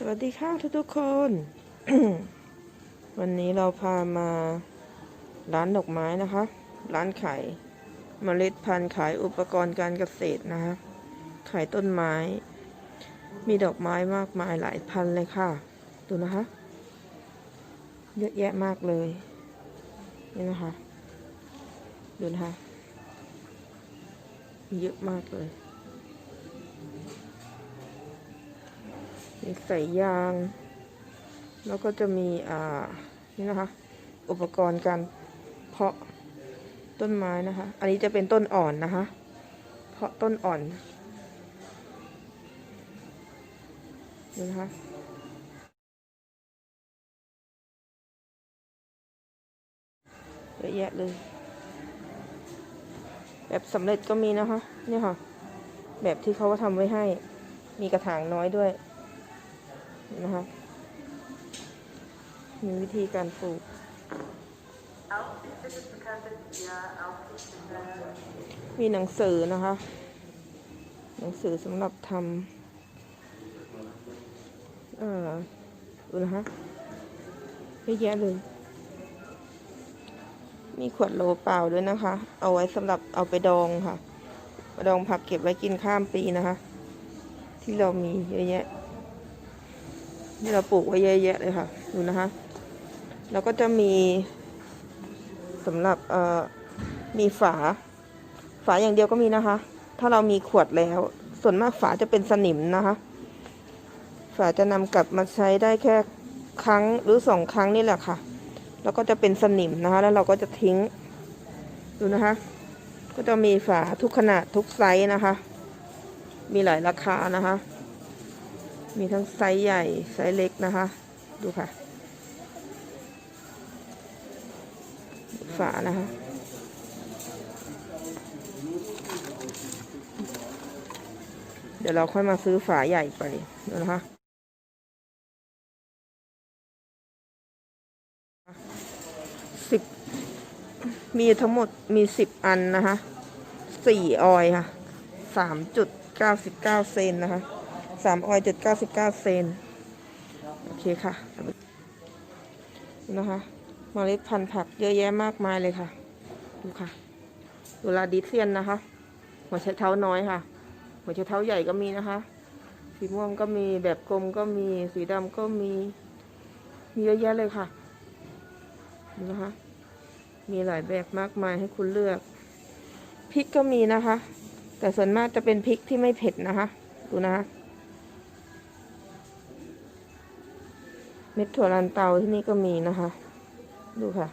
สวัสดีค่ะทุกทุกๆคน วันนี้เราพามาร้านดอกไม้นะคะ ร้านขายเมล็ดพันธุ์ขายอุปกรณ์การเกษตรนะคะ ขายต้นไม้ มีดอกไม้มากมายหลายพันเลยค่ะ ดูนะคะ เยอะแยะมากเลย นี่นะคะ ดูนะคะ เยอะมากเลย มีใส่ยาง แล้วก็จะมีอ่านี่นะคะ อุปกรณ์การเพาะต้นไม้นะคะ อันนี้จะเป็นต้นอ่อนนะคะ เพาะต้นอ่อนนี่นะคะเยอะแยะเลย แบบสำเร็จก็มีนะคะ นี่ค่ะ แบบที่เขาทำไว้ให้ มีกระถางน้อยด้วย นะคะมีวิธีการปลูก มีหนังสือนะคะ หนังสือสำหรับทำเอ่อดูนะคะเยอะแยะเลย มีขวดโหลเปล่าด้วยนะคะ เอาไว้สำหรับเอาไปดองค่ะมาดองผักเก็บไว้กินข้ามปีนะคะ ที่เรามีเยอะแยะ นี่เราปลูกไว้เยอะแยะเลยค่ะ ดูนะคะ แล้วก็จะมีสำหรับเอ่อมีฝา ฝาอย่างเดียวก็มีนะคะ ถ้าเรามีขวดแล้ว ส่วนมากฝาจะเป็นสนิมนะคะ ฝาจะนำกลับมาใช้ได้แค่ครั้งหรือสองครั้งนี่แหละค่ะ แล้วก็จะเป็นสนิมนะคะ แล้วเราก็จะทิ้ง ดูนะคะ ก็จะมีฝาทุกขนาดทุกไซส์นะคะ มีหลายราคานะคะ มีทั้งไซส์ใหญ่ ไซส์เล็กนะคะ ดูค่ะ ฝานะคะเดี๋ยวเราค่อยมาซื้อฝาใหญ่ไปดูนะคะสิบมีทั้งหมดมีสิบอันนะคะสี่ออยค่ะสามจุดเก้าสิบเก้าเซนนะคะ สามออยจุดเก้าสิบเก้าเซนโอเคค่ะนะคะเมล็ดพันธุ์ผักเยอะแยะมากมายเลยค่ะ ดูค่ะดูลาดิเซียนนะคะ หัวไชเท้าน้อยค่ะ หัวไชเท้าใหญ่ก็มีนะคะ สีม่วงก็มีแบบกลมก็มีสีดำก็มีมีเยอะแยะเลยค่ะดูนะคะ มีหลายแบบมากมายให้คุณเลือกพริกก็มีนะคะ แต่ส่วนมากจะเป็นพริกที่ไม่เผ็ดนะคะ ดูนะคะ เม็ดถั่วลันเตาที่นี่ก็มีนะคะ ดูค่ะ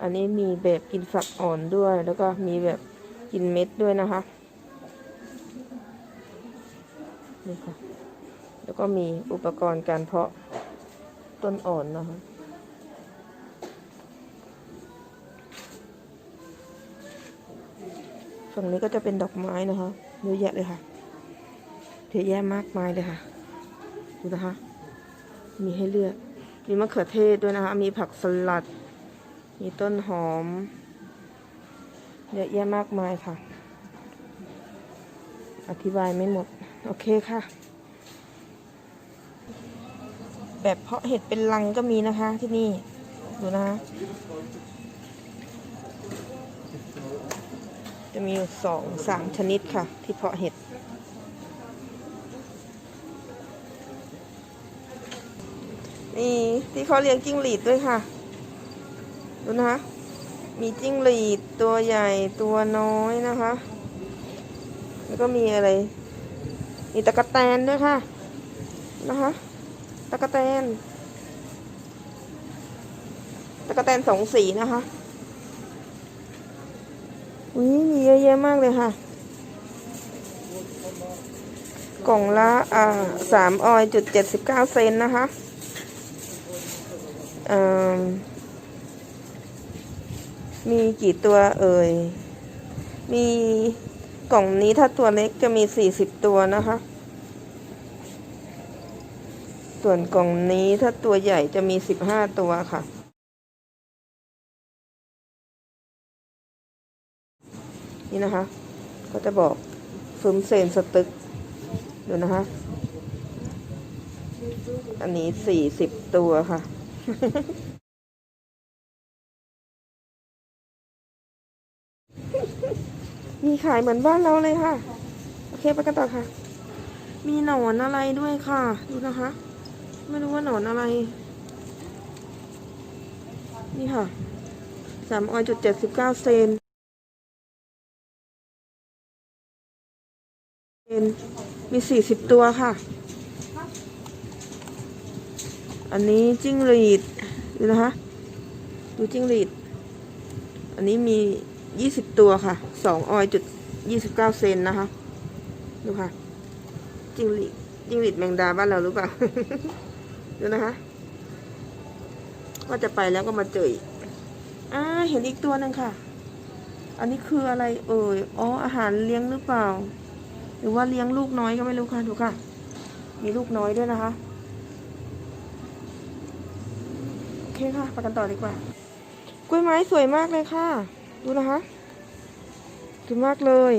อันนี้มีแบบกินฝักอ่อนด้วย แล้วก็มีแบบกินเม็ดด้วยนะคะนี่ค่ะ แล้วก็มีอุปกรณ์การเพาะต้นอ่อนนะคะฝั่งนี้ก็จะเป็นดอกไม้นะคะเยอะแยะเลยค่ะเยอะแยะมากมายเลยค่ะ ดูนะคะ มีให้เลือก มีมะเขือเทศด้วยนะคะ มีผักสลัด มีต้นหอม เยอะแยะมากมายค่ะ อธิบายไม่หมด โอเคค่ะ แบบเพาะเห็ดเป็นลังก็มีนะคะที่นี่ ดูนะคะจะมีอยู่สองสามชนิดค่ะ ที่เพาะเห็ด นี่ที่เขาเลี้ยงจิ้งหรีดด้วยค่ะ ดูนะคะ มีจิ้งหรีดตัวใหญ่ตัวน้อยนะคะ แล้วก็มีอะไร มีตะกะแตนด้วยค่ะ นะคะตะกะแตนตะกะแตนสองสีนะคะอุ้ยมีเยอะแยะมากเลยค่ะ กล่องละอ่าสามออยจุดเจ็ดสิบเก้าเซนนะคะ มีกี่ตัวเอ่ย มีกล่องนี้ถ้าตัวเล็กจะมีสี่สิบตัวนะคะ ส่วนกล่องนี้ถ้าตัวใหญ่จะมีสิบห้าตัวค่ะนี่นะคะ ก็จะบอกฟึมเซนสตึก ดูนะคะ อันนี้สี่สิบตัวค่ะ มีขายเหมือนบ้านเราเลยค่ะ โอเคไปกันต่อค่ะ มีหนอนอะไรด้วยค่ะ ดูนะคะ ไม่รู้ว่าหนอนอะไร นี่ค่ะสามออยจุดเจ็ดสิบเก้าเซนเซนมีสี่สิบตัวค่ะ อันนี้จิ้งหรีดดูนะคะดูจิ้งหรีด อันนี้มียี่สิบตัวค่ะสองออยจุดยี่สิบเก้าเซนนะคะ ดูค่ะ จิ้งหรีดจิ้งหรีดแมงดาบ้านเราหรือเปล่า ดูนะคะว่าจะไปแล้วก็มาเจออ่าเห็นอีกตัวหนึ่งค่ะ อันนี้คืออะไรเอ่ย อ๋อ อาหารเลี้ยงหรือเปล่า หรือว่าเลี้ยงลูกน้อยก็ไม่รู้ค่ะ ดูค่ะ มีลูกน้อยด้วยนะคะ โอ เคค่ะไปกันต่อดีกว่า กล้วยไม้สวยมากเลยค่ะ ดูนะคะสวยมากเลย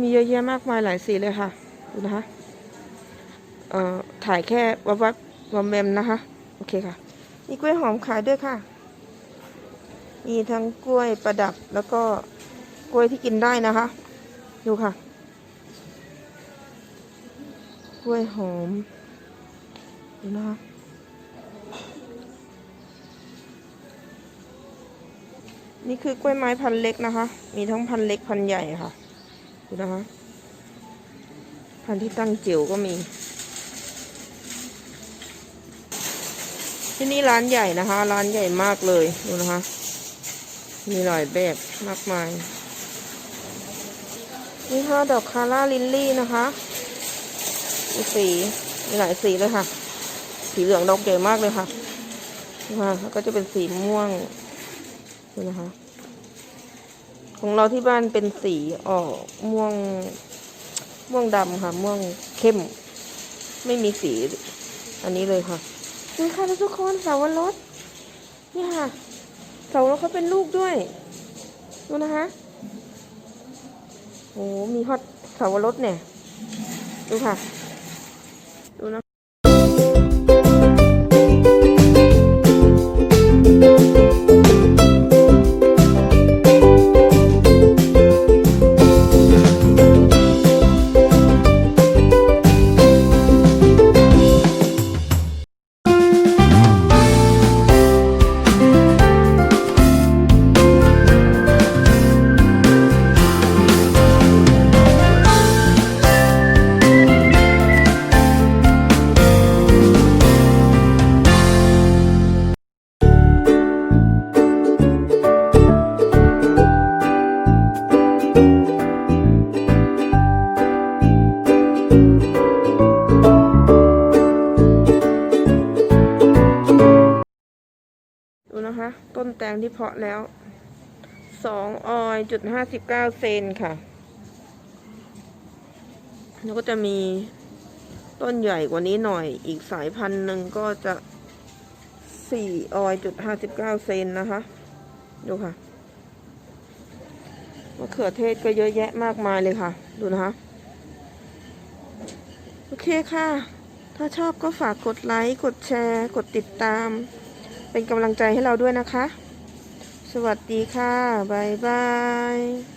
มีเยอะแยะมากมายหลายสีเลยค่ะ ดูนะคะ เอ่อ ถ่ายแค่วับวับวัมแมมนะคะ โอเคค่ะ มีกล้วยหอมขายด้วยค่ะ มีทั้งกล้วยประดับแล้วก็กล้วยที่กินได้นะคะ ดูค่ะ กล้วยหอม ดูนะคะนี่คือกล้วยไม้พันเล็กนะคะ มีทั้งพันเล็กพันใหญ่ค่ะ ดูนะคะ พันที่ตั้งจิ๋วก็มี ที่นี่ร้านใหญ่นะคะ ร้านใหญ่มากเลย ดูนะคะ มีหลายแบบมากมาย นี่ค่ะดอกคาร่าลิลลี่นะคะ มีสี มีหลายสีเลยค่ะ สีเหลืองดอกใหญ่มากเลยค่ะนี่ค่ะแล้วก็จะเป็นสีม่วงดูนะคะ ของเราที่บ้านเป็นสีออกม่วงม่วงดำค่ะ ม่วงเข้ม ไม่มีสี อันนี้เลยค่ะนี่ค่ะทุกคนเสาวรสนี่ค่ะเสาวรสเขาเป็นลูกด้วยดูนะคะโอ้มีฮอตเสาวรสเนี่ย ดูค่ะ ต้นแตงที่เพาะแล้วสองออยจุดห้าสิบเก้าเซนค่ะ แล้วก็จะมีต้นใหญ่กว่านี้หน่อย อีกสายพันธุ์หนึ่งก็จะสี่ออยจุดห้าสิบเก้าเซนนะคะ ดูค่ะมะเขือเทศก็เยอะแยะมากมายเลยค่ะ ดูนะคะ โอเคค่ะ ถ้าชอบก็ฝากกดไลค์ กดแชร์ กดติดตาม เป็นกำลังใจให้เราด้วยนะคะ สวัสดีค่ะ บ๊ายบาย